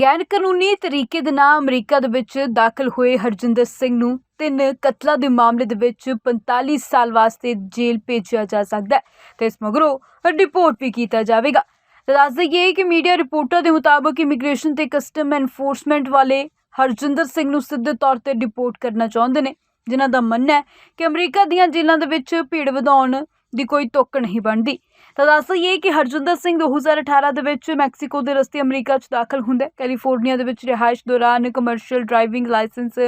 ਗੈਰ ਕਾਨੂੰਨੀ ਤਰੀਕੇ ਦੇ ਨਾਲ ਅਮਰੀਕਾ ਦੇ ਵਿੱਚ ਦਾਖਲ ਹੋਏ ਹਰਜਿੰਦਰ ਸਿੰਘ ਨੂੰ ਤਿੰਨ ਕਤਲਾਂ ਦੇ ਮਾਮਲੇ ਦੇ ਵਿੱਚ 45 ਸਾਲ ਵਾਸਤੇ ਜੇਲ੍ਹ ਭੇਜਿਆ ਜਾ ਸਕਦਾ ਹੈ ਤੇ ਇਸ ਮਗਰੋਂ ਰਿਪੋਰਟ ਵੀ ਕੀਤਾ ਜਾਵੇਗਾ। ਦੱਸ ਦਈਏ ਕਿ ਮੀਡੀਆ ਰਿਪੋਰਟਾਂ ਦੇ ਮੁਤਾਬਕ ਇਮੀਗ੍ਰੇਸ਼ਨ ਤੇ ਕਸਟਮ ਐਨਫੋਰਸਮੈਂਟ ਵਾਲੇ ਹਰਜਿੰਦਰ ਸਿੰਘ ਨੂੰ ਸਿੱਧੇ ਤੌਰ ਤੇ ਡਿਪੋਰਟ ਕਰਨਾ ਚਾਹੁੰਦੇ ਨੇ, ਜਿਨ੍ਹਾਂ ਦਾ ਮੰਨਣਾ ਹੈ ਕਿ ਅਮਰੀਕਾ ਦੀਆਂ ਜੇਲ੍ਹਾਂ ਦੇ ਵਿੱਚ ਭੀੜ ਵਧਾਉਣ ਦੀ ਕੋਈ ਤੁੱਕ ਨਹੀਂ ਬਣਦੀ। ਤਾਂ ਦੱਸ ਦਈਏ ਕਿ ਹਰਜਿੰਦਰ ਸਿੰਘ 2018 ਦੇ ਵਿੱਚ ਮੈਕਸੀਕੋ ਦੇ ਰਸਤੇ ਅਮਰੀਕਾ 'ਚ ਦਾਖਲ ਹੁੰਦਾ ਕੈਲੀਫੋਰਨੀਆ ਦੇ ਵਿੱਚ ਰਿਹਾਇਸ਼ ਦੌਰਾਨ ਕਮਰਸ਼ੀਅਲ ਡਰਾਈਵਿੰਗ ਲਾਇਸੈਂਸ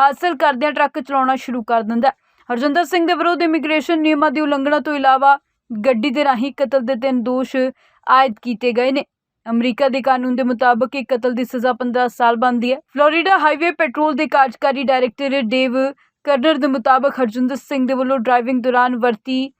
ਹਾਸਲ ਕਰਦਿਆਂ ਟਰੱਕ ਚਲਾਉਣਾ ਸ਼ੁਰੂ ਕਰ ਦਿੰਦਾ ਹਰਜਿੰਦਰ ਸਿੰਘ ਦੇ ਵਿਰੁੱਧ ਇਮੀਗ੍ਰੇਸ਼ਨ ਨਿਯਮਾਂ ਦੀ ਉਲੰਘਣਾ ਤੋਂ ਇਲਾਵਾ ਗੱਡੀ ਦੇ ਰਾਹੀਂ ਕਤਲ ਦੇ ਤਿੰਨ ਦੋਸ਼ ਆਇਦ ਕੀਤੇ ਗਏ ਨੇ। ਅਮਰੀਕਾ ਦੇ ਕਾਨੂੰਨ ਦੇ ਮੁਤਾਬਕ ਇਹ ਕਤਲ ਦੀ ਸਜ਼ਾ 15 ਸਾਲ ਬਣਦੀ ਹੈ। ਫਲੋਰੀਡਾ ਹਾਈਵੇ ਪੈਟਰੋਲ ਦੇ ਕਾਰਜਕਾਰੀ ਡਾਇਰੈਕਟਰ ਡੇਵ ਕਰਨਰ ਦੇ ਮੁਤਾਬਕ ਹਰਜਿੰਦਰ ਸਿੰਘ ਦੇ ਵੱਲੋਂ ਡਰਾਈਵਿੰਗ ਦੌਰਾਨ ਵਰਤੀ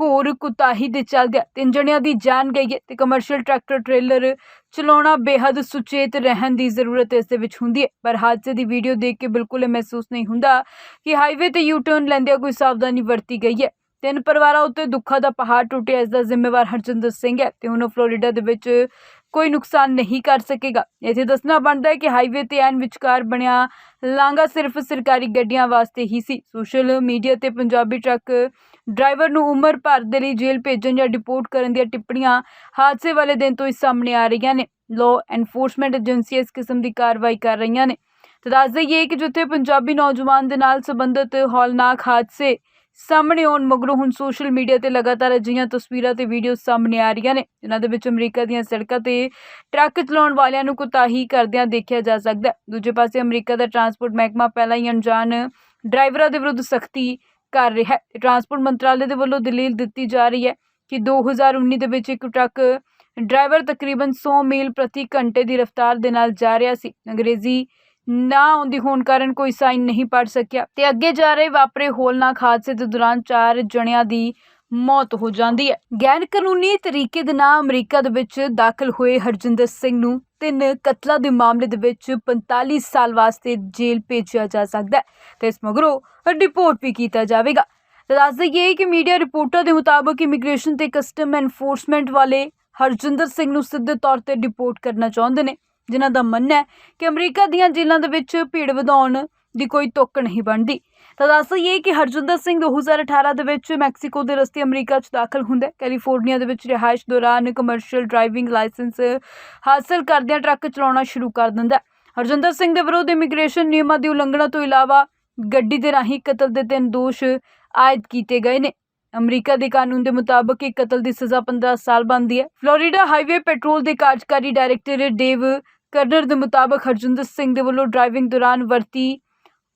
ਘੋਰ ਕੁਤਾਹੀ ਦੇ ਚੱਲਦਿਆਂ ਤਿੰਨ ਜਣਿਆਂ ਦੀ ਜਾਨ ਗਈ ਹੈ ਤੇ ਕਮਰਸ਼ੀਅਲ ਟਰੈਕਟਰ ਟ੍ਰੇਲਰ ਚਲਾਉਣਾ ਬੇहद ਸੁਚੇਤ ਰਹਿਣ ਦੀ ਜ਼ਰੂਰਤ ਇਸ ਦੇ ਵਿੱਚ ਹੁੰਦੀ ਹੈ। ਪਰ ਹਾਦਸੇ ਦੀ ਵੀਡੀਓ ਦੇਖ ਕੇ ਬਿਲਕੁਲ ਇਹ ਮਹਿਸੂਸ ਨਹੀਂ ਹੁੰਦਾ ਕਿ ਹਾਈਵੇ ਤੇ ਯੂ ਟਰਨ ਲੈਂਦਿਆਂ ਕੋਈ ਸਾਵਧਾਨੀ ਵਰਤੀ ਗਈ ਹੈ। ਤਿੰਨ ਪਰਿਵਾਰਾਂ ਉੱਤੇ ਦੁੱਖਾਂ ਦਾ ਪਹਾੜ ਟੁੱਟਿਆ, ਇਸ ਦਾ ਜ਼ਿੰਮੇਵਾਰ ਹਰਜਿੰਦਰ ਸਿੰਘ ਹੈ ਤੇ ਹੁਣ ਉਹ ਫਲੋਰੀਡਾ ਦੇ ਵਿੱਚ ਕੋਈ ਨੁਕਸਾਨ ਨਹੀਂ ਕਰ ਸਕੇਗਾ। ਇੱਥੇ ਦੱਸਣਾ ਬਣਦਾ ਹੈ ਕਿ ਹਾਈਵੇ ਤੇ ਐਨ ਵਿਚਕਾਰ ਬਣਿਆ ਲਾਂਘਾ ਸਿਰਫ ਸਰਕਾਰੀ ਗੱਡੀਆਂ ਵਾਸਤੇ ਹੀ ਸੀ। ਸੋਸ਼ਲ ਮੀਡੀਆ ਤੇ ਪੰਜਾਬੀ ਟਰੱਕ ਡਰਾਈਵਰ ਨੂੰ ਉਮਰ ਭਰ ਦੇ ਲਈ ਜੇਲ੍ਹ ਭੇਜਣ ਜਾਂ ਡਿਪੋਰਟ ਕਰਨ ਦੀਆਂ ਟਿੱਪਣੀਆਂ ਹਾਦਸੇ ਵਾਲੇ ਦਿਨ ਤੋਂ ਹੀ ਸਾਹਮਣੇ ਆ ਰਹੀਆਂ ਨੇ। ਲਾਅ ਐਨਫੋਰਸਮੈਂਟ ਏਜੰਸੀਆਂ ਇਸ ਕਿਸਮ ਦੀ ਕਾਰਵਾਈ ਕਰ ਰਹੀਆਂ ਨੇ। ਤਾਂ ਦੱਸ ਦਈਏ ਕਿ ਜਿੱਥੇ ਪੰਜਾਬੀ ਨੌਜਵਾਨ ਦੇ ਨਾਲ ਸੰਬੰਧਿਤ ਹੌਲਨਾਕ ਹਾਦਸੇ ਸਾਹਮਣੇ ਆਉਣ ਮਗਰੋਂ ਹੁਣ ਸੋਸ਼ਲ ਮੀਡੀਆ ਤੇ ਲਗਾਤਾਰ ਅਜਿਹੀਆਂ ਤਸਵੀਰਾਂ ਤੇ ਵੀਡੀਓ ਸਾਹਮਣੇ ਆ ਰਹੀਆਂ ਨੇ, ਜਿਨ੍ਹਾਂ ਦੇ ਵਿੱਚ ਅਮਰੀਕਾ ਦੀਆਂ ਸੜਕਾਂ ਤੇ ਟਰੱਕ ਚਲਾਉਣ ਵਾਲਿਆਂ ਨੂੰ ਕੁਤਾਹੀ ਕਰਦਿਆਂ ਦੇਖਿਆ ਜਾ ਸਕਦਾ ਹੈ। ਦੂਜੇ ਪਾਸੇ ਅਮਰੀਕਾ ਦਾ ਟਰਾਂਸਪੋਰਟ ਮਹਿਕਮਾ ਪਹਿਲਾਂ ਹੀ ਅਣਜਾਣ ਡਰਾਈਵਰਾਂ ਦੇ ਵਿਰੁੱਧ ਸਖਤੀ ਕਰ ਰਿਹਾ ਹੈ। ਟਰਾਂਸਪੋਰਟ ਮੰਤਰਾਲੇ ਦੇ ਵੱਲੋਂ ਦਲੀਲ ਦਿੱਤੀ ਜਾ ਰਹੀ ਹੈ ਕਿ 2019 ਦੇ ਵਿੱਚ ਇੱਕ ਟਰੱਕ ਡਰਾਈਵਰ ਤਕਰੀਬਨ 100 ਮੀਲ ਪ੍ਰਤੀ ਘੰਟੇ ਦੀ ਰਫ਼ਤਾਰ ਦੇ ਨਾਲ ਜਾ ਰਿਹਾ ਸੀ। ਅੰਗਰੇਜ਼ੀ ਨਾ ਆਉਂਦੀ ਹੋਣ ਕਾਰਨ ਕੋਈ ਸਾਈਨ ਨਹੀਂ ਪੜ ਸਕਿਆ। ਤੇ ਅੱਗੇ ਜਾ ਰਹੇ ਵਾਪਰੇ ਹੋਲਨਾਕ ਹਾਦਸੇ ਦੇ ਦੌਰਾਨ ਚਾਰ ਜਣਿਆਂ ਦੀ ਮੌਤ ਹੋ ਜਾਂਦੀ ਹੈ। ਗੈਰ ਕਾਨੂੰਨੀ ਤਰੀਕੇ ਦੇ ਨਾਲ ਅਮਰੀਕਾ ਦੇ ਵਿੱਚ ਦਾਖਲ ਹੋਏ ਹਰਜਿੰਦਰ ਸਿੰਘ ਨੂੰ ਤਿੰਨ ਕਤਲਾਂ ਦੇ ਮਾਮਲੇ ਦੇ ਵਿੱਚ 45 ਸਾਲ ਵਾਸਤੇ ਜੇਲ੍ਹ ਭੇਜਿਆ ਜਾ ਸਕਦਾ ਹੈ ਤੇ ਇਸ ਮਗਰੋਂ ਰਿਪੋਰਟ ਵੀ ਕੀਤਾ ਜਾਵੇਗਾ। ਦੱਸ ਦਈਏ ਕਿ ਮੀਡੀਆ ਰਿਪੋਰਟਾਂ ਦੇ ਮੁਤਾਬਕ ਇਮੀਗ੍ਰੇਸ਼ਨ ਤੇ ਕਸਟਮ ਐਨਫੋਰਸਮੈਂਟ ਵਾਲੇ ਹਰਜਿੰਦਰ ਸਿੰਘ ਨੂੰ ਸਿੱਧੇ ਤੌਰ ਤੇ ਰਿਪੋਰਟ ਕਰਨਾ ਚਾਹੁੰਦੇ ਨੇ। ਜਿਨ੍ਹਾਂ ਦਾ ਮੰਨਣਾ ਹੈ ਕਿ ਅਮਰੀਕਾ ਦੀਆਂ ਜੇਲ੍ਹਾਂ ਦੇ ਵਿੱਚ ਭੀੜ ਵਧਾਉਣ ਦੀ ਕੋਈ ਤੁੱਕ ਨਹੀਂ ਬਣਦੀ। ਤਾਂ ਦੱਸ ਦਈਏ ਕਿ ਹਰਜਿੰਦਰ ਸਿੰਘ 2018 ਦੇ ਵਿੱਚ ਮੈਕਸੀਕੋ ਦੇ ਰਸਤੇ ਅਮਰੀਕਾ 'ਚ ਦਾਖਲ ਹੁੰਦਾ ਕੈਲੀਫੋਰਨੀਆ ਦੇ ਵਿੱਚ ਰਿਹਾਇਸ਼ ਦੌਰਾਨ ਕਮਰਸ਼ੀਅਲ ਡਰਾਈਵਿੰਗ ਲਾਇਸੈਂਸ ਹਾਸਲ ਕਰਦਿਆਂ ਟਰੱਕ ਚਲਾਉਣਾ ਸ਼ੁਰੂ ਕਰ ਦਿੰਦਾ ਹਰਜਿੰਦਰ ਸਿੰਘ ਦੇ ਵਿਰੁੱਧ ਇਮੀਗ੍ਰੇਸ਼ਨ ਨਿਯਮਾਂ ਦੀ ਉਲੰਘਣਾ ਤੋਂ ਇਲਾਵਾ ਗੱਡੀ ਦੇ ਰਾਹੀਂ ਕਤਲ ਦੇ ਤਿੰਨ ਦੋਸ਼ ਆਇਦ ਕੀਤੇ ਗਏ ਨੇ। ਅਮਰੀਕਾ ਦੇ ਕਾਨੂੰਨ ਦੇ ਮੁਤਾਬਕ ਇਹ ਕਤਲ ਦੀ ਸਜ਼ਾ 15 ਸਾਲ ਬਣਦੀ ਹੈ। ਫਲੋਰੀਡਾ ਹਾਈਵੇ ਪੈਟਰੋਲ ਦੇ ਕਾਰਜਕਾਰੀ ਡਾਇਰੈਕਟਰ ਡੇਵ ਕਰਨਰ ਦੇ ਮੁਤਾਬਕ ਹਰਜਿੰਦਰ ਸਿੰਘ ਦੇ ਵੱਲੋਂ ਡਰਾਈਵਿੰਗ ਦੌਰਾਨ ਵਰਤੀ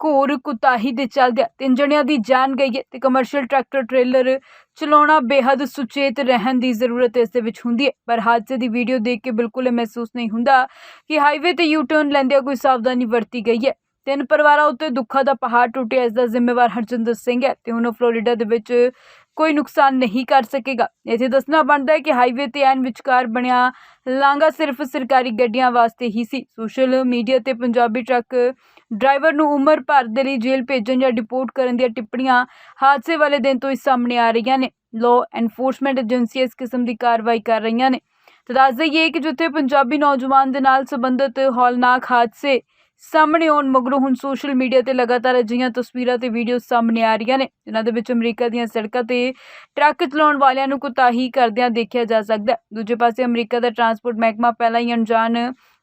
ਘੋਰ ਕੁਤਾਹੀ ਦੇ ਚੱਲਦਿਆਂ ਤਿੰਨ ਜਣਿਆਂ ਦੀ ਜਾਨ ਗਈ ਹੈ ਤੇ ਕਮਰਸ਼ੀਅਲ ਟਰੈਕਟਰ ਟ੍ਰੇਲਰ ਚਲਾਉਣਾ ਬੇहद ਸੁਚੇਤ ਰਹਿਣ ਦੀ ਜ਼ਰੂਰਤ ਇਸ ਦੇ ਵਿੱਚ ਹੁੰਦੀ ਹੈ। ਪਰ ਹਾਦਸੇ ਦੀ ਵੀਡੀਓ ਦੇਖ ਕੇ ਬਿਲਕੁਲ ਇਹ ਮਹਿਸੂਸ ਨਹੀਂ ਹੁੰਦਾ ਕਿ ਹਾਈਵੇ ਤੇ ਯੂ ਟਰਨ ਲੈਂਦਿਆਂ ਕੋਈ ਸਾਵਧਾਨੀ ਵਰਤੀ ਗਈ ਹੈ। ਤਿੰਨ ਪਰਿਵਾਰਾਂ ਉੱਤੇ ਦੁੱਖਾਂ ਦਾ ਪਹਾੜ ਟੁੱਟਿਆ, ਇਸ ਦਾ ਜ਼ਿੰਮੇਵਾਰ ਹਰਜਿੰਦਰ ਸਿੰਘ ਹੈ ਤੇ ਹੁਣ ਫਲੋਰੀਡਾ ਦੇ ਵਿੱਚ ਕੋਈ ਨੁਕਸਾਨ ਨਹੀਂ ਕਰ ਸਕੇਗਾ। ਇੱਥੇ ਦੱਸਣਾ ਬਣਦਾ ਹੈ ਕਿ ਹਾਈਵੇ ਤੇ ਐਨ ਵਿਚਕਾਰ ਬਣਿਆ ਲਾਂਘਾ ਸਿਰਫ ਸਰਕਾਰੀ ਗੱਡੀਆਂ ਵਾਸਤੇ ਹੀ ਸੀ। ਸੋਸ਼ਲ ਮੀਡੀਆ ਤੇ ਪੰਜਾਬੀ ਟਰੱਕ ਡਰਾਈਵਰ ਨੂੰ ਉਮਰ ਭਰ ਦੇ ਲਈ ਜੇਲ੍ਹ ਭੇਜਣ ਜਾਂ ਡਿਪੋਰਟ ਕਰਨ ਦੀਆਂ ਟਿੱਪਣੀਆਂ ਹਾਦਸੇ ਵਾਲੇ ਦਿਨ ਤੋਂ ਹੀ ਸਾਹਮਣੇ ਆ ਰਹੀਆਂ ਨੇ। ਲਾਅ ਐਨਫੋਰਸਮੈਂਟ ਏਜੰਸੀਆਂ ਇਸ ਕਿਸਮ ਦੀ ਕਾਰਵਾਈ ਕਰ ਰਹੀਆਂ ਨੇ। ਤਾਂ ਦੱਸ ਦਈਏ ਕਿ ਜਿੱਥੇ ਪੰਜਾਬੀ ਨੌਜਵਾਨ ਦੇ ਨਾਲ ਸੰਬੰਧਿਤ ਹੌਲਨਾਕ ਹਾਦਸੇ ਸਾਹਮਣੇ ਆਉਣ ਮਗਰੋਂ ਹੁਣ ਸੋਸ਼ਲ ਮੀਡੀਆ ਤੇ ਲਗਾਤਾਰ ਅਜਿਹੀਆਂ ਤਸਵੀਰਾਂ ਤੇ ਵੀਡੀਓ ਸਾਹਮਣੇ ਆ ਰਹੀਆਂ ਨੇ, ਜਿਨ੍ਹਾਂ ਦੇ ਵਿੱਚ ਅਮਰੀਕਾ ਦੀਆਂ ਸੜਕਾਂ ਤੇ ਟਰੱਕ ਚਲਾਉਣ ਵਾਲਿਆਂ ਨੂੰ ਕੁਤਾਹੀ ਕਰਦਿਆਂ ਦੇਖਿਆ ਜਾ ਸਕਦਾ ਹੈ। ਦੂਜੇ ਪਾਸੇ ਅਮਰੀਕਾ ਦਾ ਟਰਾਂਸਪੋਰਟ ਮਹਿਕਮਾ ਪਹਿਲਾਂ ਹੀ ਅਣਜਾਣ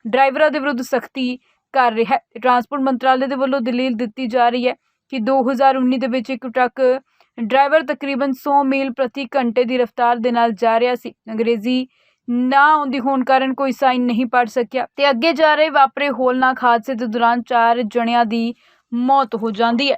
ਡਰਾਈਵਰਾਂ ਦੇ ਵਿਰੁੱਧ ਸਖਤੀ ਕਰ ਰਿਹਾ ਹੈ। ਟਰਾਂਸਪੋਰਟ ਮੰਤਰਾਲੇ ਦੇ ਵੱਲੋਂ ਦਲੀਲ ਦਿੱਤੀ ਜਾ ਰਹੀ ਹੈ ਕਿ 2019 ਦੇ ਵਿੱਚ ਇੱਕ ਟਰੱਕ ਡਰਾਈਵਰ ਤਕਰੀਬਨ 100 ਮੀਲ ਪ੍ਰਤੀ ਘੰਟੇ ਦੀ ਰਫ਼ਤਾਰ ਦੇ ਨਾਲ ਜਾ ਰਿਹਾ ਸੀ। ਅੰਗਰੇਜ਼ੀ ਨਾ ਆਉਂਦੀ ਹੋਣ ਕਾਰਨ ਕੋਈ ਸਾਈਨ ਨਹੀਂ ਪੜ ਸਕਿਆ ਤੇ ਅੱਗੇ ਜਾ ਰਹੇ ਵਾਪਰੇ ਹੋਲਨਾਕ ਹਾਦਸੇ ਦੇ ਦੌਰਾਨ ਚਾਰ ਜਣਿਆਂ ਦੀ ਮੌਤ ਹੋ ਜਾਂਦੀ ਹੈ।